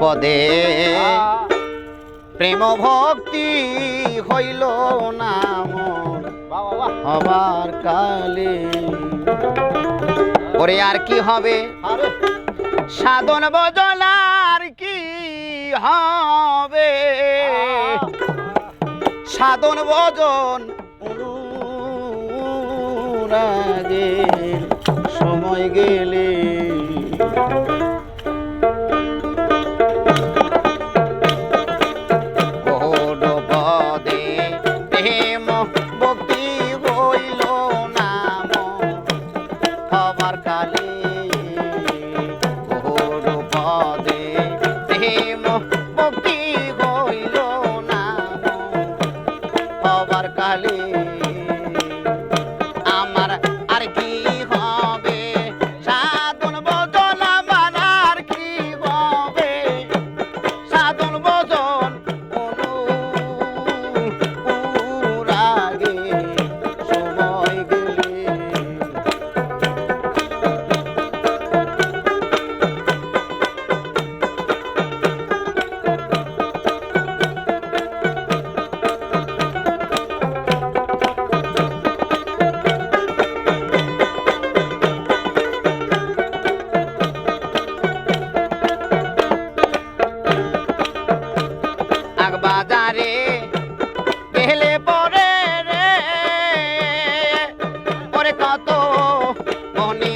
পদে প্রেম ভক্তি হইল না হবার কালে। ওরে আর কি হবে? সাধন বজন আর কি হবে? সাধন বজন সময় গেলে Natalina. মনে